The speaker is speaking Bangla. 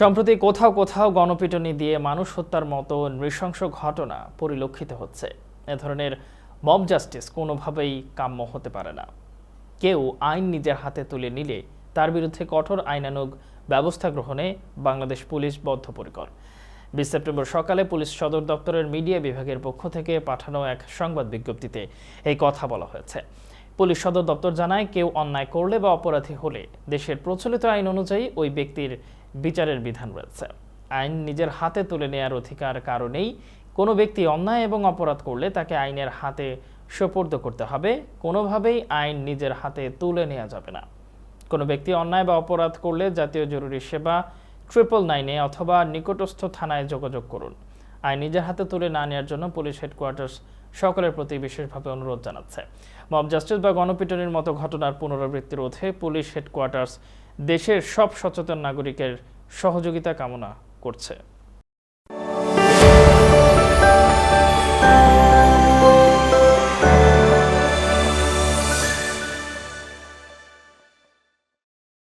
সম্প্রতি কোথাও কোথাও গণপিটুনি দিয়ে মানুষ হত্যার মতো নৃশংস ঘটনা পরিলক্ষিত হচ্ছে। এ ধরনের মব জাস্টিস কোনোভাবেই কাম্য হতে পারে না। কেউ আইন নিজের হাতে তুলে নিলে তার বিরুদ্ধে কঠোর আইনানুগ ব্যবস্থা গ্রহণে বাংলাদেশ পুলিশ বদ্ধপরিকর। বিশ সেপ্টেম্বর সকালে পুলিশ সদর দপ্তরের মিডিয়া বিভাগের পক্ষ থেকে পাঠানো এক সংবাদ বিজ্ঞপ্তিতে এই কথা বলা হয়েছে। পুলিশ সদর দপ্তর জানায়, কেউ অন্যায় করলে বা অপরাধী হলে দেশের প্রচলিত আইন অনুযায়ী ওই ব্যক্তির বিচারের বিধান রয়েছে। আইন নিজের হাতে তুলে নেয়ার অধিকার কারণেই কোনো ব্যক্তি অন্যায় এবং অপরাধ করলে তাকে আইনের হাতে সোপর্দ করতে হবে। কোনোভাবেই আইন নিজের হাতে তুলে নেওয়া যাবে না। কোনো ব্যক্তি অন্যায় বা অপরাধ করলে জাতীয় জরুরি সেবা ট্রিপল নাইনে অথবা নিকটস্থ থানায় যোগাযোগ করুন। আইন নিজের হাতে তুলে না নেওয়ার জন্য পুলিশ হেডকোয়ার্টার্স সকলের প্রতি বিশেষভাবে অনুরোধ জানাচ্ছে। মব জাস্টিস বা গণপিটনের মতো ঘটনার পুনরাবৃত্তি রোধে পুলিশ হেডকোয়ার্টার্স দেশের সব সচেতন নাগরিকের সহযোগিতা কামনা করছে।